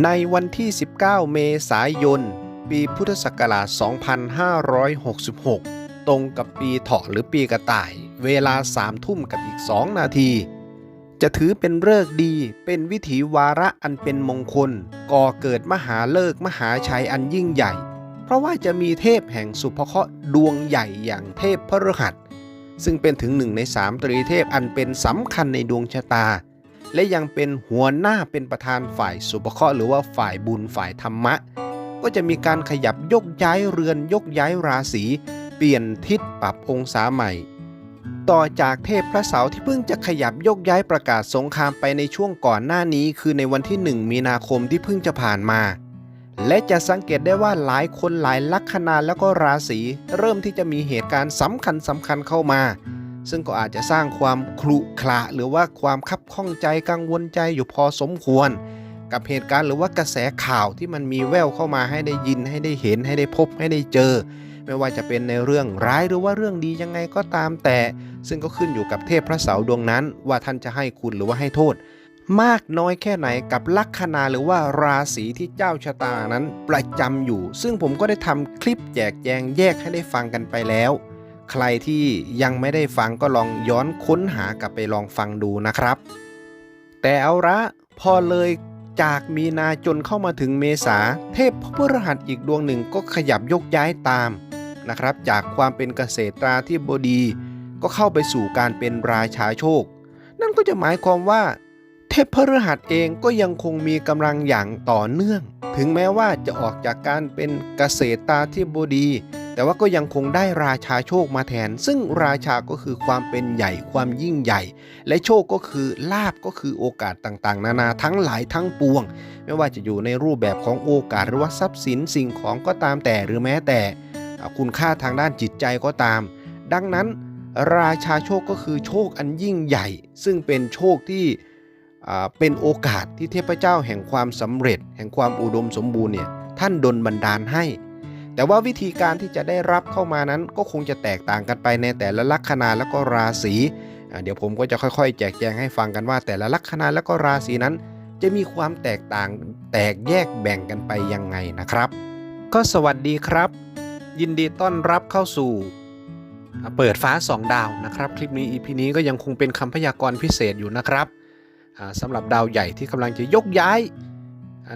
ในวันที่ 19 เมษายน ปีพุทธศักราช 2566 ตรงกับปีเถาะหรือปีกระต่าย เวลา 3 ทุ่มกับอีก 2 นาที จะถือเป็นเลิกดีเป็นวิถีวาระอันเป็นมงคล ก่อเกิดมหาเลิกมหาชัยอันยิ่งใหญ่ เพราะว่าจะมีเทพแห่งสุภเคราะห์ดวงใหญ่อย่างเทพพฤหัส ซึ่งเป็นถึงหนึ่งในสามตรีเทพอันเป็นสำคัญในดวงชะตา และยังเป็นหัวหน้าเป็นประธานฝ่ายสุภเคราะห์หรือว่าฝ่ายบุญฝ่ายธรรมะ ก็จะมีการขยับยกย้ายเรือนยกย้ายราศี เปลี่ยนทิศปรับองศาใหม่ ต่อจากเทพพระเสาร์ที่เพิ่งจะขยับยกย้ายประกาศสงครามไปในช่วงก่อนหน้านี้ คือในวันที่ 1 มีนาคมที่เพิ่งจะผ่านมา และจะสังเกตได้ว่าหลายคนหลายลัคนาแล้วก็ราศีเริ่มที่จะมีเหตุการณ์สำคัญสำคัญเข้ามา ซึ่งก็อาจจะสร้างความคลุขระหรือว่าความคับข้องใจกังวลใจอยู่พอสมควร กับเหตุการณ์หรือว่ากระแสข่าวที่มันมีแววเข้ามาให้ได้ยินให้ได้เห็นให้ได้พบให้ได้เจอ ไม่ว่าจะเป็นในเรื่องร้ายหรือว่าเรื่องดียังไงก็ตามแต่ ซึ่งก็ขึ้นอยู่กับเทพพระเสาร์ดวงนั้น ว่าท่านจะให้คุณหรือว่าให้โทษ มากน้อยแค่ไหนกับลัคนาหรือว่าราศีที่เจ้าชะตานั้นประจำอยู่ ซึ่งผมก็ได้ทำคลิปแจกแจงแยกให้ได้ฟังกันไปแล้ว ใครที่ยังไม่ได้ฟังก็ลองย้อนค้นหากลับไปลองฟังดูนะครับ แต่เอาละพอเลยจากมีนาจนเข้ามาถึงเมษา เทพพฤหัสอีกดวงหนึ่งก็ขยับยกย้ายตามนะครับ จากความเป็นเกษตราธิบดี ก็เข้าไปสู่การเป็นราชาโชค นั่นก็จะหมายความว่า เทพพฤหัสเองก็ยังคงมีกำลังอย่างต่อเนื่อง ถึงแม้ว่าจะออกจากการเป็นเกษตราธิบดี แต่ว่าก็ยังคงได้ราชาโชคมาแทน ซึ่งราชาก็คือความเป็นใหญ่ความยิ่งใหญ่ และโชคก็คือลาบก็คือโอกาสต่างๆ นานาทั้งหลายทั้งปวง ไม่ว่าจะอยู่ในรูปแบบของโอกาสหรือว่าทรัพย์สินสิ่งของก็ตามแต่หรือแม้แต่คุณค่าทางด้านจิตใจก็ตาม ดังนั้น ราชาโชคก็คือโชคอันยิ่งใหญ่ ซึ่งเป็นโชคที่เป็นโอกาสที่เทพเจ้าแห่งความสำเร็จ แห่งความอุดมสมบูรณ์เนี่ยท่านดลบันดาลให้ แต่ว่าวิธีการที่จะได้รับเข้ามานั้นก็คงจะแตกต่างกันไปในแต่ละลัคนาแล้วก็ราศีเดี๋ยวผมก็จะค่อยๆ แจกแจงให้ฟังกันว่า แต่ละลัคนาแล้วก็ราศีนั้น จะมีความแตกต่างแตกแยกแบ่งกันไปยังไงนะครับ ก็สวัสดีครับ ยินดีต้อนรับเข้าสู่เปิดฟ้า 2 ดาวนะครับ คลิปนี้ EP นี้ก็ยังคงเป็นคำพยากรณ์พิเศษอยู่นะครับสำหรับดาวใหญ่ที่กำลังจะยกย้าย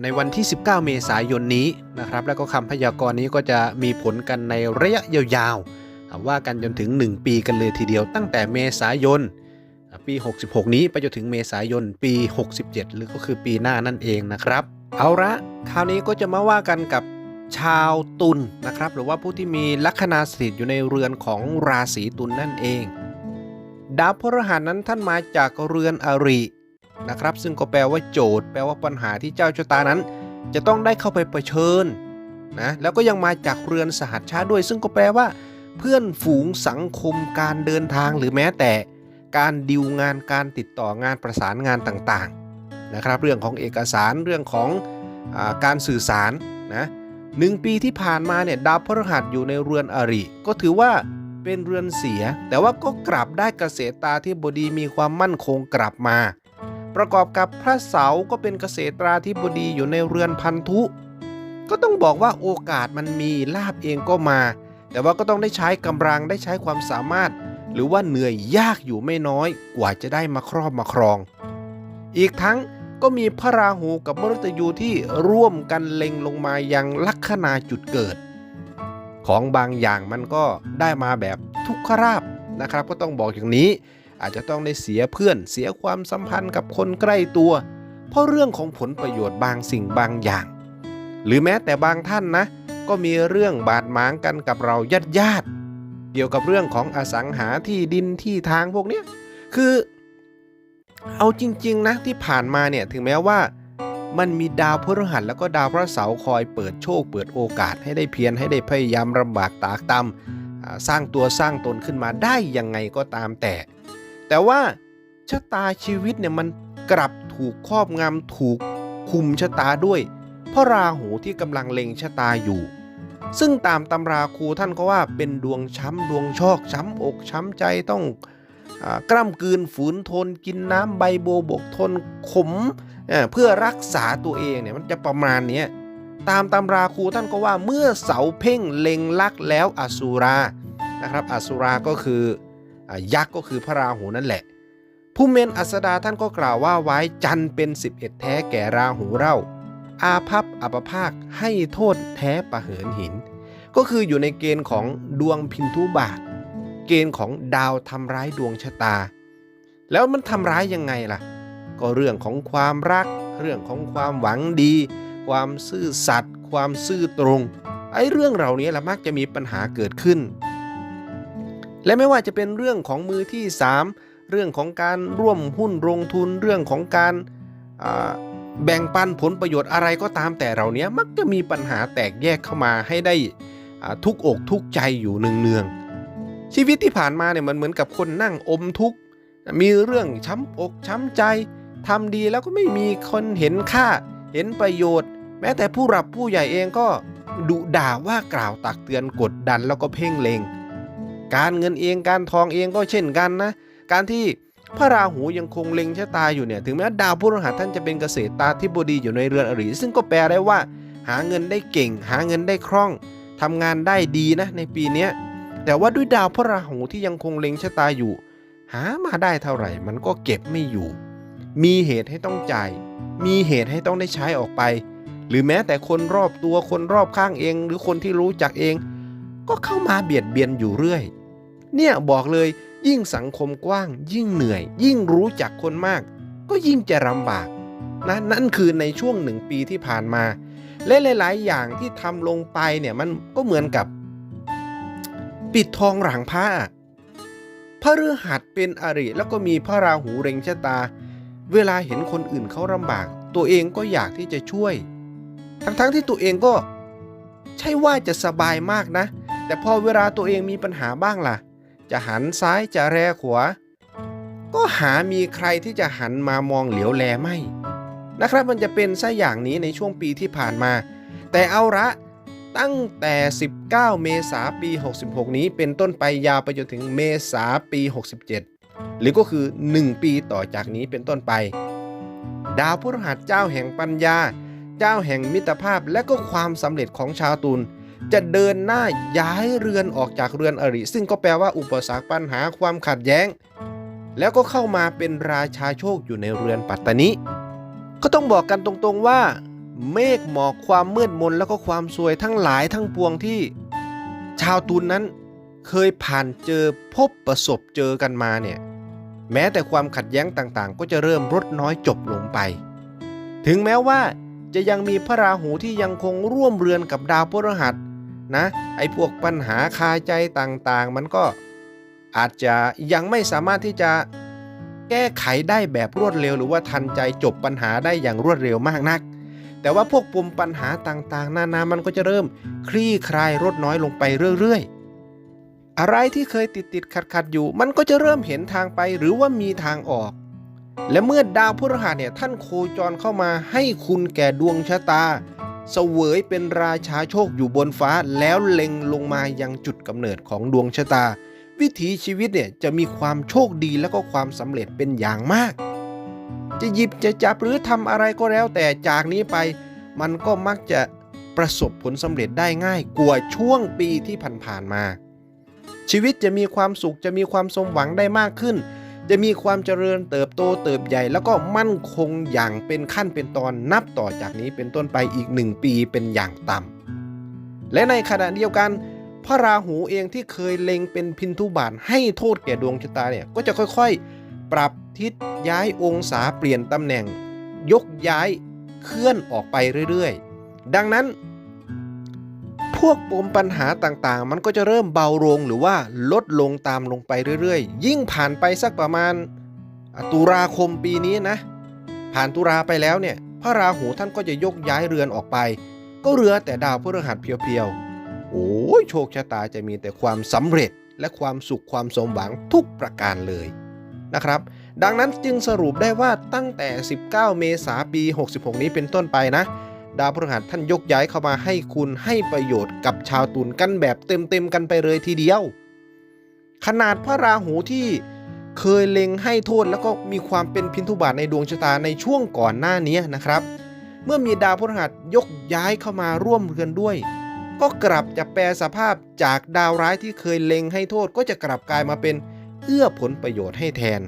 ในวันที่ 19 เมษายนนี้นะครับ แล้วก็คำพยากรณ์นี้ก็จะมีผลกันในระยะยาวๆว่ากันจนถึง 1 ปีกันเลยทีเดียว ตั้งแต่เมษายนปี 66 นี้ไปจนถึงเมษายนปี 67 หรือก็คือปีหน้านั่นเองนะครับ เอาละคราวนี้ก็จะมาว่ากันกับชาวตุลนะครับ หรือว่าผู้ที่มีลัคนาสถิตอยู่ในเรือนของราศีตุลนนั่นเอง ดาวพฤหัสนั้นท่านมาจากเรือนอริ นะครับ ซึ่งก็แปลว่าโจทย์ แปลว่าปัญหาที่เจ้าชะตานั้น จะต้องได้เข้าไปเผชิญนะแล้วก็ยังมาจากเรือนสหัชชาด้วย ซึ่งก็แปลว่า เพื่อนฝูงสังคมการเดินทางหรือแม้แต่การดิวงานการติดต่องานประสานงานต่างๆนะครับเรื่องของเอกสารเรื่องของอาการสื่อสารนะหนึ่งปีที่ผ่านมาเนี่ยดาวพฤหัสอยู่ในเรือนอริ ก็ถือว่าเป็นเรือนเสีย แต่ว่าก็กลับได้เกษตรตาธิบดีมีความมั่นคงกลับมา ประกอบกับพระเสาก็เป็นเกษตราธิบดีอยู่ในเรือนพันธุ ก็ต้องบอกว่าโอกาสมันมีลาบเองก็มา แต่ว่าก็ต้องได้ใช้กำลังได้ใช้ความสามารถ หรือว่าเหนื่อยยากอยู่ไม่น้อยกว่าจะได้มาครอบมาครอง อีกทั้งก็มีพระราหูกับมฤตยูที่ร่วมกันเล็งลงมายังลัคนาจุดเกิด ของบางอย่างมันก็ได้มาแบบทุกขราบนะครับ ก็ต้องบอกอย่างนี้ อาจจะต้องได้เสียเพื่อนเสียความสัมพันธ์กับคนใกล้ตัว เพราะเรื่องของผลประโยชน์บางสิ่งบางอย่าง หรือแม้แต่บางท่านนะ ก็มีเรื่องบาดหมางกันกับเราญาติญาติเกี่ยวกับเรื่องของอสังหาที่ดินที่ทางพวกเนี้ยคือ เอาจริง ๆ นะที่ผ่านมาเนี่ยถึงแม้ว่ามันมีดาวพฤหัสแล้วก็ดาวพระเสาร์คอยเปิดโชค เปิดโอกาสให้ได้เพียรให้ได้พยายามลำบากตากตำสร้างตัวสร้างตนขึ้นมาได้ยังไงก็ตามแต่ แต่ว่าชะตาชีวิตเนี่ยมันกลับถูกครอบงำถูกคุมชะตาด้วยพระราหูที่กำลังเล็งชะตาอยู่ ซึ่งตามตำราครูท่านก็ว่าเป็นดวงช้ำดวงชอกช้ำอกช้ำใจต้องอกล้ำกลืนฝืนทนกินน้ำใบโบบกทนขมเเพื่อรักษาตัวเองเนี่ยมันจะประมาณนี้ตามตำราครูท่านก็ว่าเมื่อเสาเพ่งเล็งลักแล้วอสุรานะครับอสุราก็คือ ยักษ์ก็คือพระราหูนั่นแหละ ผู้เมนอัสดาท่านก็กล่าวว่าไว้จันเป็น 11 แท้แก่ราหูเราอาภัพอัปภาคให้โทษแท้ประเหินหิน ก็คืออยู่ในเกณฑ์ของดวงพินทุบาท เกณฑ์ของดาวทำร้ายดวงชะตา แล้วมันทำร้ายยังไงล่ะ ก็เรื่องของความรัก เรื่องของความหวังดี ความซื่อสัตย์ความซื่อตรงไอ้เรื่องเหล่านี้ละมักจะมีปัญหาเกิดขึ้น และไม่ว่าจะเป็นเรื่องของมือที่ 3 เรื่องของการร่วมหุ้นลงทุนเรื่องของการแบ่งปันผลประโยชน์อะไรก็ตามแต่เหล่านี้มักจะมีปัญหาแตกแยกเข้ามาให้ได้ทุกอกทุกใจอยู่เนืองๆชีวิตที่ผ่านมาเนี่ยมันเหมือนกับคนนั่งอมทุกข์มีเรื่องช้ำอกช้ำใจทำดีแล้วก็ไม่มีคนเห็นค่าเห็นประโยชน์ แม้แต่ผู้หลับผู้ใหญ่เองก็ดุด่าว่ากล่าวตักเตือนกดดันแล้วก็เพ่งเลง การเงินเองการทองเองก็เช่นกันนะ การที่พระราหูยังคงเล็งชะตาอยู่เนี่ยถึงแม้ดาวพฤหัสท่านจะเป็นเกษตรตาธิบดีอยู่ในเรือนอริซึ่งก็แปลได้ว่า หาเงินได้เก่ง หาเงินได้คล่องทำงานได้ดีนะในปีนี้แต่ว่าด้วยดาวพระราหูที่ยังคงเล็งชะตาอยู่ หามาได้เท่าไหร่มันก็เก็บไม่อยู่ มีเหตุให้ต้องจ่าย มีเหตุให้ต้องได้ใช้ออกไป หรือแม้แต่คนรอบตัวคนรอบข้างเอง หรือคนที่รู้จักเอง ก็เข้ามาเบียดเบียนอยู่เรื่อย เนี่ยบอกเลยยิ่งสังคมกว้าง ยิ่งเหนื่อย ยิ่งรู้จักคนมาก ก็ยิ่งจะลำบากนะนั่นคือในช่วงหนึ่งปีที่ผ่านมา และหลาย ๆ อย่างที่ทำลงไปเนี่ยมันก็เหมือนกับ ปิดทองหลังพระพระฤหัสเป็นอริ แล้วก็มีพระราหูเร็งชะตา เวลาเห็นคนอื่นเขาลำบาก ตัวเองก็อยากที่จะช่วย ทั้งๆที่ตัวเองก็ ใช่ว่าจะสบายมากนะ แต่พอเวลาตัวเองมีปัญหาบ้างล่ะ จะหันซ้ายจะแรขวา ก็หามีใครที่จะหันมามองเหลียวแลไม่นะครับมันจะเป็นซะอย่างนี้ในช่วงปีที่ผ่านมา แต่เอาละตั้งแต่ 19 เมษาปี 66 นี้เป็นต้นไปยาวไปจนถึงเมษาปี 67 หรือก็คือ 1 ปีต่อจากนี้เป็นต้นไป ดาวพฤหัสเจ้าแห่งปัญญา เจ้าแห่งมิตรภาพและก็ความสำเร็จของชาวตุล จะเดินหน้าย้ายเรือนออกจากเรือนอริ ซึ่งก็แปลว่าอุปสรรคปัญหาความขัดแย้ง แล้วก็เข้ามาเป็นราชาโชคอยู่ในเรือนปัตตานิก็ต้องบอกกันตรงๆว่า เมฆหมอกความมืดมนแล้วก็ความสวยทั้งหลายทั้งปวงที่ ชาวตุนนั้นเคยผ่านเจอพบประสบเจอกันมาเนี่ยแม้แต่ความขัดแย้งต่างๆ ก็จะเริ่มลดน้อยจบลงไป ถึงแม้ว่าจะยังมีพระราหูที่ยังคงร่วมเรือนกับดาวพฤหัส นะไอ้พวกปัญหาคาใจต่างๆ มันก็อาจจะยังไม่สามารถที่จะแก้ไขได้แบบรวดเร็ว หรือว่าทันใจจบปัญหาได้อย่างรวดเร็วมากนัก แต่ว่าพวกปมปัญหาต่างๆ นานามันก็จะเริ่มคลี่คลายลดน้อยลงไปเรื่อยๆ อะไรที่เคยติดติดขัดขัดๆอยู่ มันก็จะเริ่มเห็นทางไปหรือว่ามีทางออก และเมื่อดาวพฤหัสเนี่ยท่านโคจรเข้ามาให้คุณแก่ดวงชะตา เสวยเป็นราชาโชคอยู่บนฟ้าแล้วเล็งลงมายังจุดกำเนิดของดวงชะตา วิถีชีวิตเนี่ยจะมีความโชคดีและก็ความสำเร็จเป็นอย่างมาก จะหยิบจะจับหรือทำอะไรก็แล้ว แต่จากนี้ไปมันก็มักจะประสบผลสำเร็จได้ง่ายกว่าช่วงปีที่ผ่านๆมา ชีวิตจะมีความสุขจะมีความสมหวังได้มากขึ้น จะมีความเจริญเติบโตเติบใหญ่ แล้วก็มั่นคงอย่างเป็นขั้นเป็นตอนนับต่อจากนี้เป็นต้นไปอีกหนึ่งปีเป็นอย่างต่ำและในขณะเดียวกัน พระราหูเองที่เคยเล็งเป็นพินทุบาทให้โทษแก่ดวงชะตาเนี่ยก็จะค่อยๆ ปรับทิศย้ายองศาเปลี่ยนตำแหน่ง ยกย้ายเคลื่อนออกไปเรื่อยๆ ดังนั้น พวกปมปัญหาต่างๆ มันก็จะเริ่มเบาลงหรือว่าลดลงตามลงไปเรื่อยๆ ยิ่งผ่านไปสักประมาณอะตุลาคมปีนี้นะ ผ่านตุลาไปแล้วเนี่ย พระราหูท่านก็จะยกย้ายเรือนออกไป ก็เหลือแต่ดาวพฤหัสเพียวๆ โอ้ยโชคชะตาจะมีแต่ความสำเร็จและความสุขความสมหวังทุกประการเลยนะครับ ดังนั้นจึงสรุปได้ว่าตั้งแต่ 19 เมษายนปี 66 นี้เป็นต้นไปนะ ดาวพฤหัสท่านยกย้ายเข้ามาให้คุณให้ประโยชน์กับชาวตุลกันแบบเต็มๆกันไปเลยทีเดียว ขนาดพระราหูที่เคยเล็งให้โทษแล้วก็มีความเป็นพินทุบาทในดวงชะตาในช่วงก่อนหน้านี้นะครับ เมื่อมีดาวพฤหัสยกย้ายเข้ามาร่วมเรือนด้วย ก็กลับจะแปลสภาพจากดาวร้ายที่เคยเล็งให้โทษก็จะกลับกลายมาเป็นเอื้อผลประโยชน์ให้แทน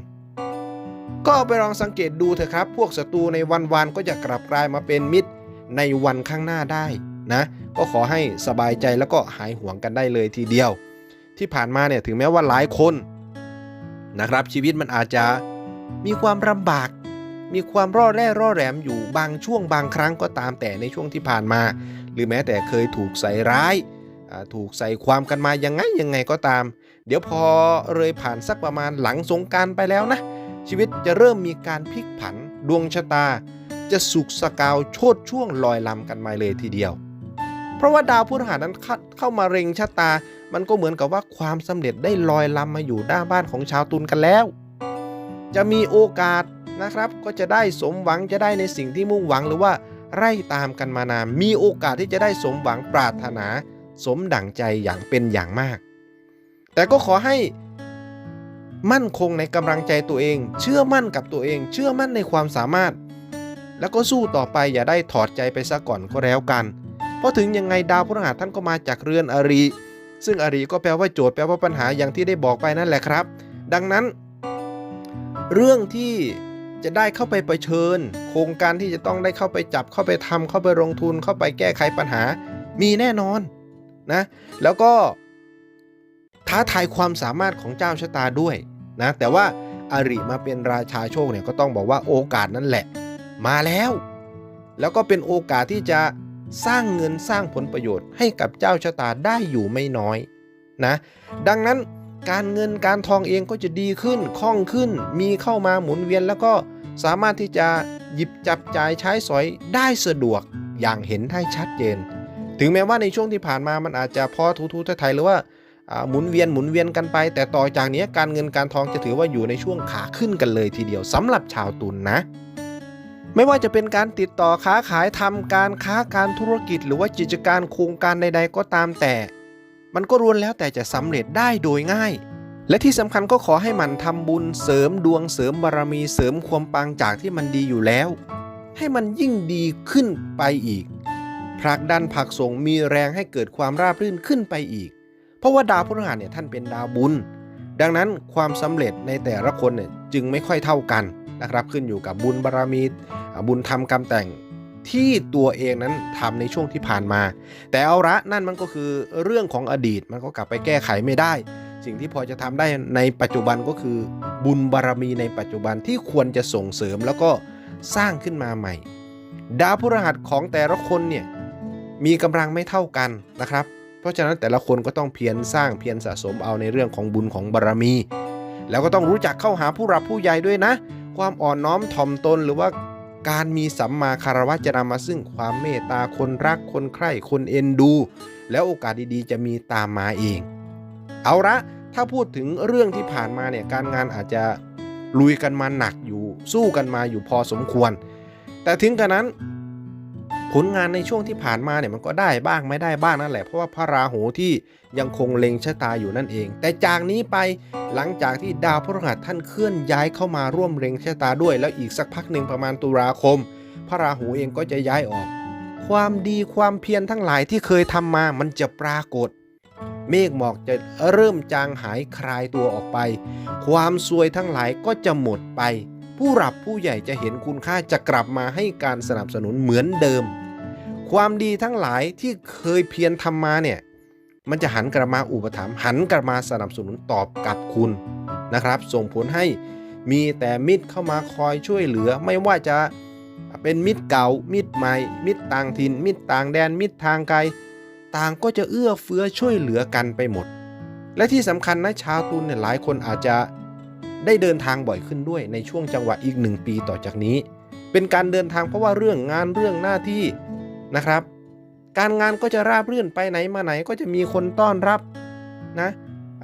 ก็ไปลองสังเกตดูเถอะครับ พวกศัตรูในวันวานก็จะกลับกลายมาเป็นมิตร ในวันข้างหน้าได้นะก็ขอให้สบายใจแล้วก็หายห่วงกันได้เลยทีเดียว ที่ผ่านมาเนี่ยถึงแม้ว่าหลายคนนะครับ ชีวิตมันอาจจะมีความลำบาก มีความร่อแร่ร่อแหลมอยู่บางช่วงบางครั้งก็ตามแต่ในช่วงที่ผ่านมา หรือแม้แต่เคยถูกใส่ร้ายถูกใส่ความกันมายังไงยังไงก็ตาม เดี๋ยวพอเลยผ่านสักประมาณหลังสงการไปแล้วนะ ชีวิตจะเริ่มมีการพลิกผันดวงชะตา จะสุกสกาวโชดช่วงลอยลำกันมาเลยทีเดียว เพราะว่าดาวพฤหัสนั้นเข้ามาเร็งชะตา มันก็เหมือนกับว่าความสำเร็จได้ลอยลำมาอยู่ด้าบ้านของชาวตุลกันแล้ว จะมีโอกาสนะครับก็จะได้สมหวังจะได้ในสิ่งที่มุ่งหวังหรือว่าไร่ตามกันมานานมีโอกาสที่จะได้สมหวังปรารถนา สมดั่งใจอย่างเป็นอย่างมาก แต่ก็ขอให้มั่นคงในกำลังใจตัวเอง เชื่อมั่นกับตัวเอง เชื่อมั่นในความสามารถ แล้วก็สู้ต่อไปอย่าได้ถอดใจไปซะก่อนก็แล้วกัน เพราะถึงยังไงดาวพฤหัสท่านก็มาจากเรือนอรีซึ่งอรีก็แปลว่าโจทย์แปลว่าปัญหาอย่างที่ได้บอกไปนั่นแหละครับ ดังนั้น เรื่องที่จะได้เข้าไปเผชิญ โครงการที่จะต้องได้เข้าไปจับเข้าไปทำเข้าไปลงทุนเข้าไปแก้ไขปัญหา มีแน่นอนนะแล้วก็ท้าทายความสามารถของเจ้าชะตาด้วยนะแต่ว่าอาริมาเป็นราชาโชคเนี่ยก็ต้องบอกว่าโอกาสนั่นแหละ มาแล้ว แล้วก็เป็นโอกาสที่จะสร้างเงินสร้างผลประโยชน์ให้กับเจ้าชะตาได้อยู่ไม่น้อยนะดังนั้นการเงินการทองเองก็จะดีขึ้นคล่องขึ้น มีเข้ามาหมุนเวียนแล้วก็สามารถที่จะหยิบจับจ่ายใช้สอยได้สะดวกอย่างเห็นได้ชัดเจน ถึงแม้ว่าในช่วงที่ผ่านมามันอาจจะพอทูทูไทยหรือว่าอ่าหมุนเวียนหมุนเวียนกันไป แต่ต่อจากนี้การเงินการทองจะถือว่าอยู่ในช่วงขาขึ้นกันเลยทีเดียวสำหรับชาวตุลนนะ ไม่ว่าจะเป็นการติดต่อค้าขายทำการค้าการธุรกิจ หรือว่ากิจการโครงการใด ๆ ก็ตามแต่ มันก็รวนแล้วแต่จะสำเร็จได้โดยง่าย และที่สำคัญก็ขอให้มันทำบุญเสริมดวงเสริมบารมีเสริมความปังจากที่มันดีอยู่แล้ว ให้มันยิ่งดีขึ้นไปอีกผลักดันผลักส่งมีแรงให้เกิดความราบรื่นขึ้นไปอีก เพราะว่าดาวพฤหัสเนี่ยท่านเป็นดาวบุญ ดังนั้นความสำเร็จในแต่ละคนเนี่ยจึงไม่ค่อยเท่ากันนะครับขึ้นอยู่กับบุญบารมี บุญทำกรรมแต่งที่ตัวเองนั้นทำในช่วงที่ผ่านมา แต่เอาละนั่นมันก็คือเรื่องของอดีตมันก็กลับไปแก้ไขไม่ได้ สิ่งที่พอจะทำได้ในปัจจุบันก็คือ บุญบารมีในปัจจุบันที่ควรจะส่งเสริมแล้วก็สร้างขึ้นมาใหม่ ดาวพฤหัสของแต่ละคนเนี่ยมีกำลังไม่เท่ากันนะครับ เพราะฉะนั้นแต่ละคนก็ต้องเพียรสร้างเพียรสะสมเอาในเรื่องของบุญของบารมี แล้วก็ต้องรู้จักเข้าหาผู้รับผู้ใหญ่ด้วยนะ ความอ่อนน้อมถ่อมตนหรือว่า การมีสัมมาคารวะจะนำมาซึ่งความเมตตาคนรักคนใคร่คนเอ็นดู แล้วโอกาสดีๆ จะมีตามมาเอง เอาละถ้าพูดถึงเรื่องที่ผ่านมาเนี่ยการงานอาจจะลุยกันมาหนักอยู่สู้กันมาอยู่พอสมควร แต่ถึงกระนั้น ผลงานในช่วงที่ผ่านมาเนี่ยมันก็ได้บ้างไม่ได้บ้างนั่นแหละเพราะว่าพระราหูที่ยังคงเล็งชะตาอยู่นั่นเอง แต่จากนี้ไปหลังจากที่ดาวพฤหัสท่านเคลื่อนย้ายเข้ามาร่วมเล็งชะตาด้วย แล้วอีกสักพักหนึ่งประมาณตุลาคม พระราหูเองก็จะย้ายออก ความดีความเพียรทั้งหลายที่เคยทำมามันจะปรากฏ เมฆหมอกจะเริ่มจางหายคลายตัวออกไป ความซวยทั้งหลายก็จะหมดไป ผู้หลับผู้ใหญ่จะเห็นคุณค่าจะกลับมาให้การสนับสนุนเหมือนเดิม ความดีทั้งหลายที่เคยเพียรทำมาเนี่ยมันจะหันกลับมาอุปถัมภ์หันกลับมาสนับสนุนตอบกับคุณนะครับ ส่งผลให้มีแต่มิตรเข้ามาคอยช่วยเหลือ ไม่ว่าจะเป็นมิตรเก่า มิตรใหม่ มิตรต่างถิ่น มิตรต่างแดน มิตรทางไกล ต่างก็จะเอื้อเฟื้อช่วยเหลือกันไปหมด และที่สำคัญนะชาวตุลเนี่ยหลายคนอาจจะ ได้เดินทางบ่อยขึ้นด้วยในช่วงจังหวะอีกหนึ่งปีต่อจากนี้ เป็นการเดินทางเพราะว่าเรื่องงานเรื่องหน้าที่นะครับ การงานก็จะราบรื่นไปไหนมาไหนก็จะมีคนต้อนรับนะ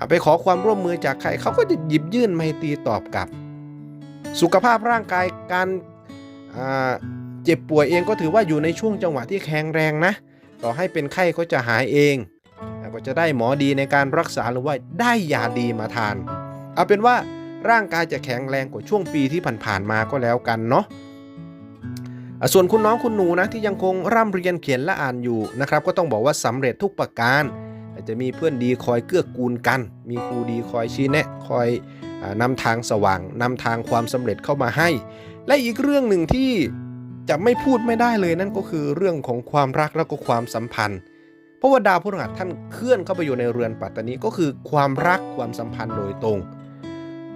ไปขอความร่วมมือจากใครเขาก็จะหยิบยื่นไมตรีตอบกลับ สุขภาพร่างกายการเจ็บป่วยเองก็ถือว่าอยู่ในช่วงจังหวะที่แข็งแรงนะ ต่อให้เป็นไข้ก็จะหายเองก็จะได้หมอดีในการรักษาหรือว่าได้ยาดีมาทาน เอาเป็นว่า ร่างกายจะแข็งแรงกว่าช่วงปีที่ผ่านๆมาก็แล้วกันเนาะส่วนคุณน้องคุณหนูนะที่ยังคงร่ำเรียนเขียนและอ่านอยู่นะครับ ก็ต้องบอกว่าสำเร็จทุกประการอาจจะมีเพื่อนดีคอยเกื้อกูลกัน มีครูดีคอยชี้แนะคอยอนำทางสว่างนำทางความสำเร็จเข้ามาให้ และอีกเรื่องหนึ่งที่จะไม่พูดไม่ได้เลยนั่นก็คือเรื่องของความรักแล้วก็ความสัมพันธ์ เพราะว่าดาวพฤหัสท่านเคลื่อนเข้าไปอยู่ในเรือนปัตตานีก็คือความรักความสัมพันธ์โดยตรง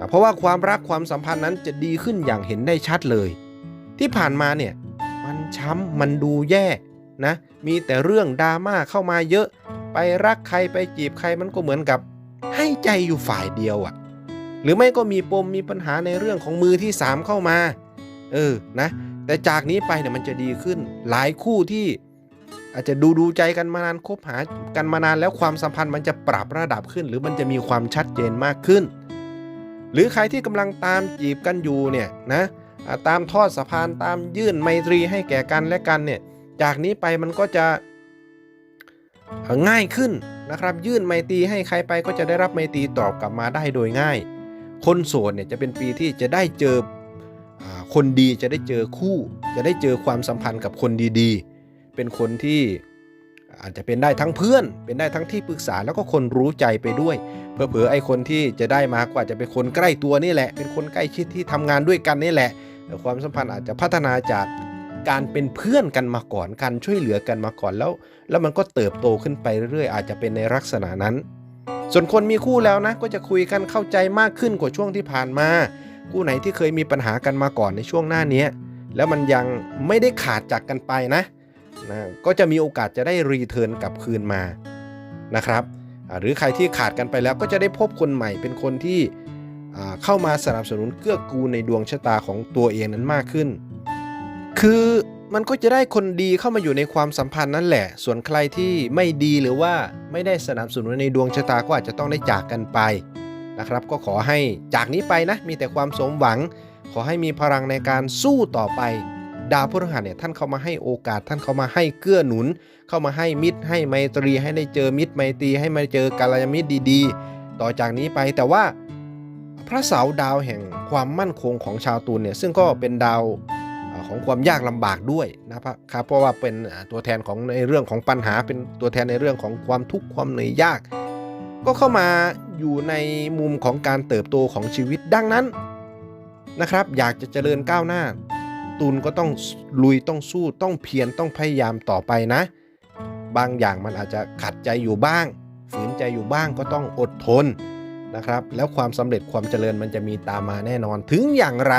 เพราะว่าความรักความสัมพันธ์นั้นจะดีขึ้นอย่างเห็นได้ชัดเลย ที่ผ่านมาเนี่ยมันช้ำมันดูแย่นะมีแต่เรื่องดราม่าเข้ามาเยอะ ไปรักใครไปจีบใครมันก็เหมือนกับ ให้ใจอยู่ฝ่ายเดียวอะ่ะ หรือไม่ก็มีปมมีปัญหาในเรื่องของมือที่สามเข้ามา เออนะแต่จากนี้ไปเนี่ยมันจะดีขึ้น หลายคู่ที่อาจจะดูดูใจกันมานานคบหากันมานานแล้วความสัมพันธ์มันจะปรับระดับขึ้น หรือมันจะมีความชัดเจนมากขึ้น หรือใครที่กำลังตามจีบกันอยู่เนี่ยนะตามทอดสะพานตามยื่นไมตรีให้แก่กันและกันเนี่ยจากนี้ไปมันก็จะง่ายขึ้นนะครับ ยื่นไมตรีให้ใครไปก็จะได้รับไมตรีตอบกลับมาได้โดยง่าย คนโสดเนี่ยจะเป็นปีที่จะได้เจออคนดีจะได้เจอคู่ จะได้เจอความสัมพันธ์กับคนดีๆ เป็นคนที่ อาจจะเป็นได้ทั้งเพื่อน เป็นได้ทั้งที่ปรึกษาแล้วก็คนรู้ใจไปด้วย เผลอๆไอ้คนที่จะได้มาก็อาจจะเป็นคนใกล้ตัวนี่แหละ เป็นคนใกล้ชิดที่ทำงานด้วยกันนี่แหละแต่ความสัมพันธ์อาจจะพัฒนาจากการเป็นเพื่อนกันมาก่อนการช่วยเหลือกันมาก่อนแล้ว แล้วมันก็เติบโตขึ้นไปเรื่อยๆ อาจจะเป็นในลักษณะนั้น ส่วนคนมีคู่แล้วนะ ก็จะคุยกันเข้าใจมากขึ้นกว่าช่วงที่ผ่านมา คู่ไหนที่เคยมีปัญหากันมาก่อนในช่วงหน้าเนี้ยแล้วมันยังไม่ได้ขาดจากกันไปนะ นะก็จะมีโอกาสจะได้รีเทิร์นกลับคืนมานะครับ หรือใครที่ขาดกันไปแล้วก็จะได้พบคนใหม่เป็นคนที่เข้ามาสนับสนุนเกื้อกูลในดวงชะตาของตัวเองนั้นมากขึ้น คือมันก็จะได้คนดีเข้ามาอยู่ในความสัมพันธ์นั่นแหละ ส่วนใครที่ไม่ดีหรือว่าไม่ได้สนับสนุนในดวงชะตาก็อาจจะต้องได้จากกันไปนะครับ ก็ขอให้จากนี้ไปนะมีแต่ความสมหวัง ขอให้มีพลังในการสู้ต่อไป ดาวพฤหัสเนี่ยท่านเข้ามาให้โอกาสท่านเข้ามาให้เกื้อหนุน เข้ามาให้มิตร ให้ไมตรีให้ได้เจอมิตรไมตรีให้มาเจอกัลยาณมิตรดีๆ ต่อจากนี้ไปแต่ว่าพระเสาดาวแห่งความมั่นคงของชาวตุลเนี่ยซึ่งก็เป็นดาวของความยากลำบากด้วยนะครับครับเพราะว่าเป็นตัวแทนของในเรื่องของปัญหาเป็นตัวแทนในเรื่องของความทุกข์ความเหนื่อยยาก ก็เข้ามาอยู่ในมุมของการเติบโตของชีวิตดังนั้นนะครับ อยากจะเจริญก้าวหน้า ตุลก็ต้องลุยต้องสู้ต้องเพียรต้องพยายามต่อไปนะ บางอย่างมันอาจจะขัดใจอยู่บ้าง ฝืนใจอยู่บ้างก็ต้องอดทนนะครับ แล้วความสำเร็จความเจริญมันจะมีตามมาแน่นอน ถึงอย่างไร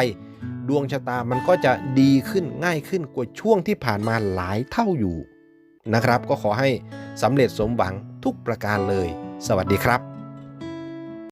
ดวงชะตามันก็จะดีขึ้นง่ายขึ้นกว่าช่วงที่ผ่านมาหลายเท่าอยู่นะครับ ก็ขอให้สำเร็จสมหวังทุกประการเลย สวัสดีครับ